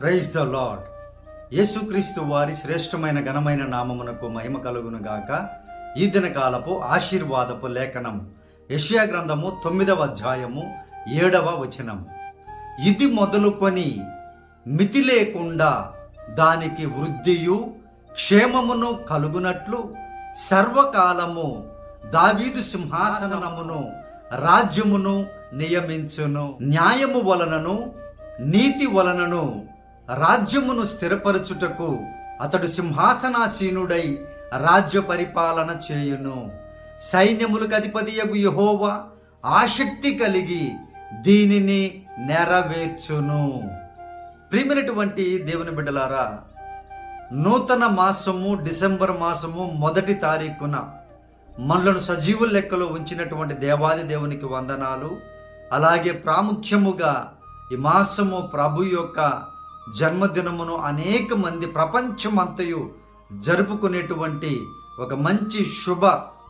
Praise the lord యేసుక్రీస్తు వారి శ్రేష్టమైన ఘనమైన నామమునకు మహిమ కలుగును గాక ఈ దినకాలపు ఆశీర్వాదపు లేఖనం. యెషయా గ్రంథము తొమ్మిదవ అధ్యాయము ఏడవ వచనం. ఇది మొదలుకొని మితి లేకుండా దానికి వృద్ధియు క్షేమమును కలుగునట్లు సర్వకాలము దావీదు సింహాసనమును రాజ్యమును నియమించును. న్యాయము వలనను నీతి వలనను రాజ్యమును స్థిరపరచుటకు అతడు సింహాసనాసీనుడై రాజ్య పరిపాలన చేయును. సైన్యములకు అధిపతియగు యహోవా ఆసక్తి కలిగి దీనిని నెరవేర్చును. ప్రియమైనటువంటి దేవుని బిడ్డలారా నూతన మాసము డిసెంబర్ మాసము మొదటి తారీఖున మనలను సజీవుల లెక్కలో ఉంచినటువంటి దేవాది దేవునికి వందనాలు. అలాగే ప్రాముఖ్యముగా ఈ మాసము ప్రభు యొక్క జన్మదినమును అనేక మంది ప్రపంచమంతయు జరుపుకునేటువంటి ఒక మంచి శుభ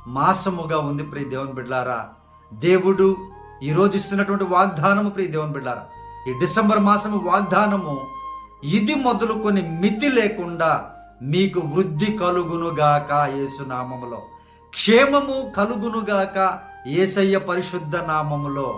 మాసముగా ఉంది ప్రియ దేవుని బిడ్లారా దేవుడు ఈరోజు ఇస్తున్నటువంటి వాగ్దానము ప్రియ దేవుని బిడ్డారా ఈ డిసెంబర్ మాసము వాగ్దానము ఇది మొదలుకొని మితి లేకుండా మీకు వృద్ధి కలుగునుగాక యేసునామములో క్షేమము కలుగునుగాక ఏసయ్య పరిశుద్ధ నామములో.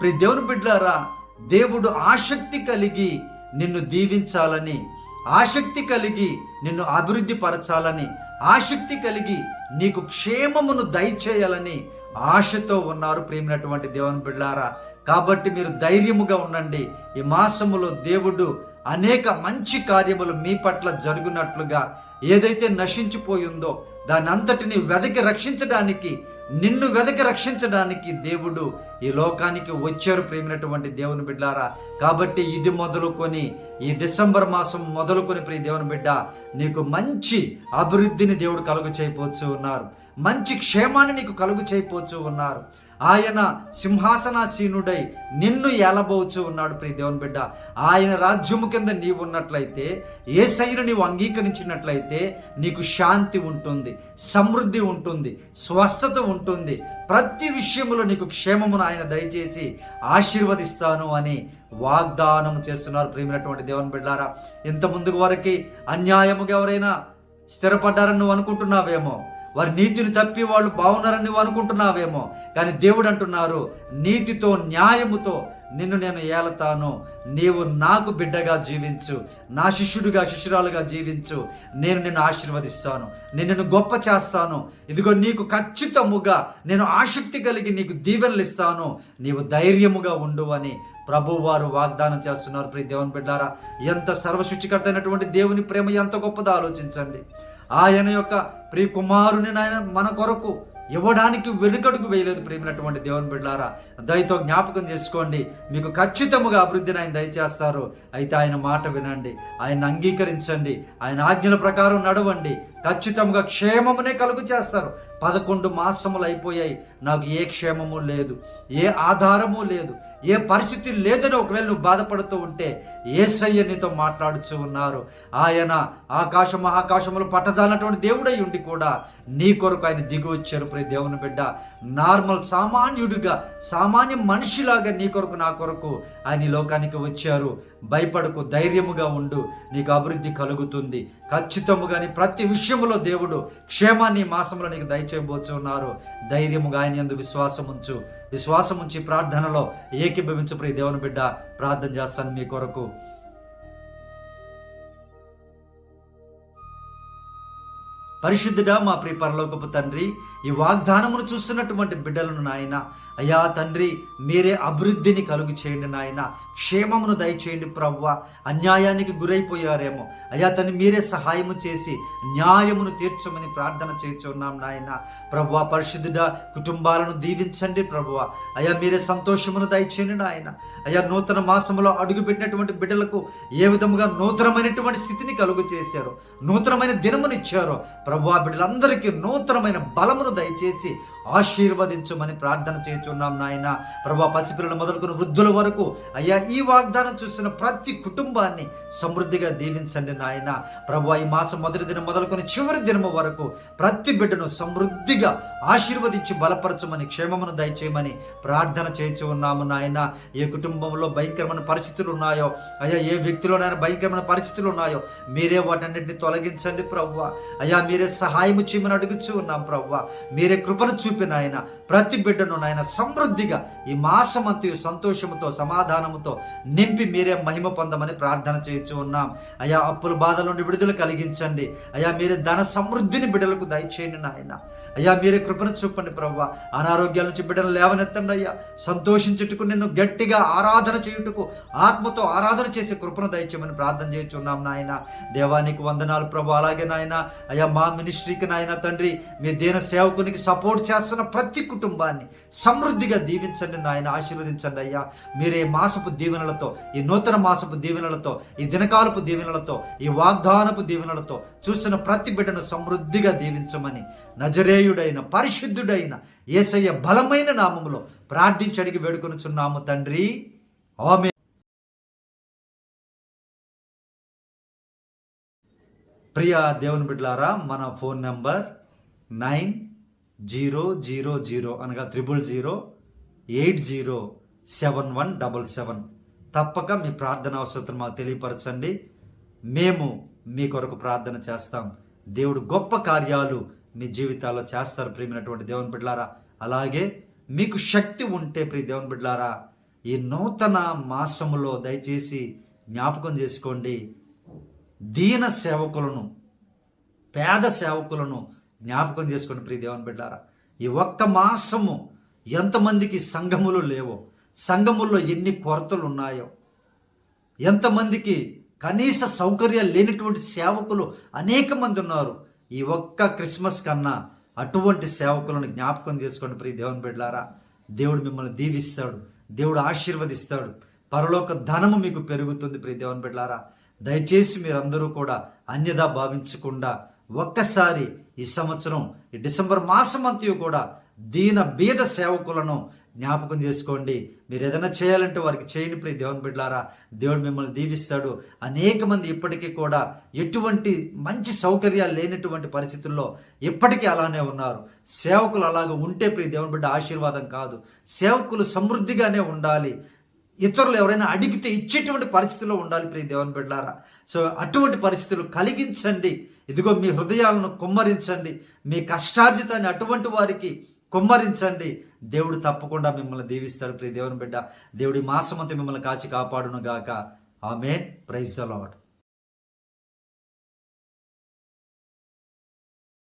ప్రి దేవుని బిడ్డారా దేవుడు ఆసక్తి కలిగి నిన్ను దీవించాలని ఆసక్తి కలిగి నిన్ను అభివృద్ధి పరచాలని ఆసక్తి కలిగి నీకు క్షేమమును దయచేయాలని ఆశతో ఉన్నారు ప్రేమినటువంటి దేవుని బిడ్డారా కాబట్టి మీరు ధైర్యముగా ఉండండి. ఈ మాసములో దేవుడు అనేక మంచి కార్యములు మీ పట్ల జరుగునట్లుగా ఏదైతే నశించిపోయిందో దాని అంతటిని వెదకి రక్షించడానికి నిన్ను వెదకి రక్షించడానికి దేవుడు ఈ లోకానికి వచ్చారు ప్రేమినటువంటి దేవుని బిడ్డారా. కాబట్టి ఇది మొదలుకొని ఈ డిసెంబర్ మాసం మొదలుకొని ప్రియ దేవుని బిడ్డ నీకు మంచి అభివృద్ధిని దేవుడు కలుగు చేయపోవచ్చు ఉన్నారు. మంచి క్షేమాన్ని నీకు కలుగు చేయపోవచ్చు ఉన్నారు. ఆయన సింహాసనాసీనుడై నిన్ను ఏలబోచు ఉన్నాడు ప్రియ దేవుని బిడ్డ. ఆయన రాజ్యము కింద నీవు ఉన్నట్లయితే ఏ శైలు నీవు అంగీకరించినట్లయితే నీకు శాంతి ఉంటుంది సమృద్ధి ఉంటుంది స్వస్థత ఉంటుంది. ప్రతి విషయంలో నీకు క్షేమమును ఆయన దయచేసి ఆశీర్వదిస్తాను అని వాగ్దానం చేస్తున్నారు ప్రియమైనటువంటి దేవుని బిడ్డారా ఇంత ముందుకు వరకు అన్యాయముగా ఎవరైనా స్థిరపడ్డారని నువ్వు అనుకుంటున్నావేమో? వారి నీతిని తప్పి వాళ్ళు బాగున్నారని నువ్వు అనుకుంటున్నావేమో. కానీ దేవుడు అంటున్నారు నీతితో న్యాయముతో నిన్ను నేను ఏలతాను. నీవు నాకు బిడ్డగా జీవించు నా శిష్యుడిగా శిష్యురాలుగా జీవించు. నేను నిన్ను ఆశీర్వదిస్తాను నేను నిన్ను గొప్ప చేస్తాను. ఇదిగో నీకు ఖచ్చితముగా నేను ఆసక్తి కలిగి నీకు దీవెనలు ఇస్తాను. నీవు ధైర్యముగా ఉండు అని ప్రభు వారు వాగ్దానం చేస్తున్నారు. ప్రియ దేవుని బిడ్డారా ఎంత సర్వసృష్టికర్త అయినటువంటి దేవుని ప్రేమ ఎంత గొప్పదో ఆలోచించండి. ఆయన యొక్క ప్రియ కుమారుని ఆయన మన కొరకు ఇవ్వడానికి వెనుకడుగు వేయలేదు ప్రేమినటువంటి దేవుని బిడ్డారా దయతో జ్ఞాపకం చేసుకోండి. మీకు ఖచ్చితముగా అభివృద్ధిని ఆయన దయచేస్తారు. అయితే ఆయన మాట వినండి. ఆయన అంగీకరించండి. ఆయన ఆజ్ఞల ప్రకారం నడవండి. ఖచ్చితంగా క్షేమమునే కలుగు చేస్తారు. పదకొండు మాసములు అయిపోయాయి. నాకు ఏ క్షేమము లేదు ఏ ఆధారము లేదు ఏ పరిస్థితి లేదని ఒకవేళ నువ్వు బాధపడుతూ ఉంటే ఏసయ్య నీతో మాట్లాడుచూ ఉన్నారు. ఆయన ఆకాశ మహాకాశములు పట్టజాలటువంటి దేవుడై ఉండి కూడా నీ కొరకు ఆయన దిగి వచ్చారు. దేవుని బిడ్డ నార్మల్ సామాన్యుడిగా సామాన్య మనిషిలాగా నీ కొరకు నా కొరకు ఆయన లోకానికి వచ్చారు. భయపడకు ధైర్యముగా ఉండు. నీకు అభివృద్ధి కలుగుతుంది. ఖచ్చితముగా నీ ప్రతి విషయములో దేవుడు క్షేమాన్ని మాసంలో నీకు దయచేయబోచున్నారు ధైర్యముగా ఆయన ఎందు విశ్వాసం ఉంచు. విశ్వాసం ఉంచి ప్రార్థనలో ఏకీభవించు ప్రియ దేవుని బిడ్డ. ప్రార్థన చేస్తాను మీ కొరకు. పరిశుద్ధుడా మా ప్రియ పరలోకపు తండ్రి ఈ వాగ్దానమును చూస్తున్నటువంటి బిడ్డలను నాయన అయ్యా తండ్రి మీరే అభివృద్ధిని కలుగు చేయండి నాయన. క్షేమమును దయచేయండి ప్రవ్వ అన్యాయానికి గురైపోయారేమో. అయ్యా తను మీరే సహాయము చేసి న్యాయమును తీర్చమని ప్రార్థన చేస్తున్నాం నాయన. ప్రవ్వ పరిశుద్ధుడ కుటుంబాలను దీవించండి ప్రభువ. అయ్యా మీరే సంతోషమును దయచేయండి నాయన. అయ్యా నూతన మాసంలో అడుగుపెట్టినటువంటి బిడ్డలకు ఏ విధముగా నూతనమైనటువంటి స్థితిని కలుగు చేశారు నూతనమైన దినమునిచ్చారో ప్రభు బిడ్డలందరికీ నూతనమైన బలమును దయచేసి ఆశీర్వదించమని ప్రార్థన చేస్తున్నాం నాయన. ప్రభా పసిపిల్లలు మొదలుకొని వృద్ధుల వరకు అయ్యా ఈ వాగ్దానం చూసిన ప్రతి కుటుంబాన్ని సమృద్ధిగా దీవించండి నాయన. ప్రభు ఈ మాసం మొదటి దినం మొదలుకొని చివరి దినము వరకు ప్రతి బిడ్డను సమృద్ధిగా ఆశీర్వదించి బలపరచమని క్షేమమును దయచేయమని ప్రార్థన చేయించు ఉన్నాము నాయన. ఏ కుటుంబంలో భయంకరమైన పరిస్థితులు ఉన్నాయో అయ్యా ఏ వ్యక్తిలోనైనా భయంకరమైన పరిస్థితులు ఉన్నాయో మీరే వాటన్నింటినీ తొలగించండి ప్రవ్వ అయ్యా మీరే సహాయం చేయమని అడుగుచూ ఉన్నాం ప్రవ్వ మీరే కృపను చూపి ఆయన ప్రతి బిడ్డను నాయన సమృద్ధిగా ఈ మాసమంతయు సంతోషముతో సమాధానముతో నింపి మీరే మహిమ పొందమని ప్రార్థన చేయొచ్చు ఉన్నాం. అయా అప్పుల బాధల నుండి విడుదల కలిగించండి. అయా మీరే ధన సమృద్ధిని బిడ్డలకు దయచేయండి నాయన. అయ్యా మీరే కృపను చూపండి ప్రవ్వ. అనారోగ్యాల నుంచి బిడ్డలు లేవనెత్తండి అయ్యా. సంతోషించుటకు నిన్ను గట్టిగా ఆరాధన చేయుటకు ఆత్మతో ఆరాధన చేసే కృపను దయచేయమని ప్రార్థన చేయుచున్నాం నాయన. దేవానికి వందనాలు ప్రభు అలాగే నాయన అయ్యా మా మినిస్ట్రీకి నాయన తండ్రి మీ దీన సేవకునికి సపోర్ట్ చేస్తున్న ప్రతి కుటుంబాన్ని సమృద్ధిగా దీవించండి నాయన ఆశీర్వదించండి అయ్యా. మీరే మాసపు దీవెనలతో ఈ నూతన మాసపు దీవెనలతో ఈ దినకాలపు దీవెనలతో ఈ వాగ్దానపు దీవెనలతో చూస్తున్న ప్రతి బిడ్డను సమృద్ధిగా దీవించమని నజరేయుడైన పరిశుద్ధుడైన ఏసయ్య బలమైన నామములో ప్రార్థించి అడిగి వేడుకొనుచున్నాము తండ్రి. ఆమె ప్రియ దేవుని బిడ్డలారా మన phone number nine zero zero zero అనగా triple zero eight zero seven one double seven. తప్పక మీ ప్రార్థన అవసరం మాకు తెలియపరచండి. మేము మీ కొరకు ప్రార్థన చేస్తాం. దేవుడు గొప్ప కార్యాలు మీ జీవితాల్లో చేస్తారు ప్రియమైనటువంటి దేవుని బిడ్లారా అలాగే మీకు శక్తి ఉంటే ప్రియ దేవుని బిడ్లారా ఈ నూతన మాసములో దయచేసి జ్ఞాపకం చేసుకోండి. దీన సేవకులను పేద సేవకులను జ్ఞాపకం చేసుకోండి ప్రియ దేవుని బిడ్డారా. ఈ ఒక్క మాసము ఎంతమందికి సంఘములు లేవో సంఘముల్లో ఎన్ని కొరతలు ఉన్నాయో ఎంతమందికి కనీస సౌకర్యాలు లేనటువంటి సేవకులు అనేక మంది ఉన్నారు. ఈ ఒక్క క్రిస్మస్ కన్నా అటువంటి సేవకులను జ్ఞాపకం చేసుకోండి ప్రియ దేవుని బిడ్డారా. దేవుడు మిమ్మల్ని దీవిస్తాడు దేవుడు ఆశీర్వదిస్తాడు. పరలోక ధనము మీకు పెరుగుతుంది ప్రియ దేవుని బిడ్డారా. దయచేసి మీరందరూ కూడా అన్యదా భావించకుండా ఒక్కసారి ఈ సంవత్సరం ఈ డిసెంబర్ మాసం కూడా దీన బీద సేవకులను జ్ఞాపకం చేసుకోండి. మీరు ఏదైనా చేయాలంటే వారికి చేయని ప్రియ దేవుని బిడ్డారా దేవుడు మిమ్మల్ని దీవిస్తాడు. అనేక మంది ఇప్పటికీ కూడా ఎటువంటి మంచి సౌకర్యాలు లేనటువంటి పరిస్థితుల్లో ఇప్పటికీ అలానే ఉన్నారు. సేవకులు అలాగ ఉంటే ప్రియ దేవుని బిడ్డ ఆశీర్వాదం కాదు. సేవకులు సమృద్ధిగానే ఉండాలి. ఇతరులు ఎవరైనా అడిగితే ఇచ్చేటువంటి పరిస్థితిలో ఉండాలి ప్రియ దేవుని బిడ్డారా సో అటువంటి పరిస్థితులు కలిగించండి. ఇదిగో మీ హృదయాలను కుమ్మరించండి. మీ కష్టార్జితాన్ని అటువంటి వారికి కుమ్మరించండి. దేవుడు తప్పకుండా మిమ్మల్ని దీవిస్తాడు ప్రియ దేవుని బిడ్డ. దేవుడి మాసమంతా మిమ్మల్ని కాచి కాపాడును గాక ఆమె ప్రైజ్ ద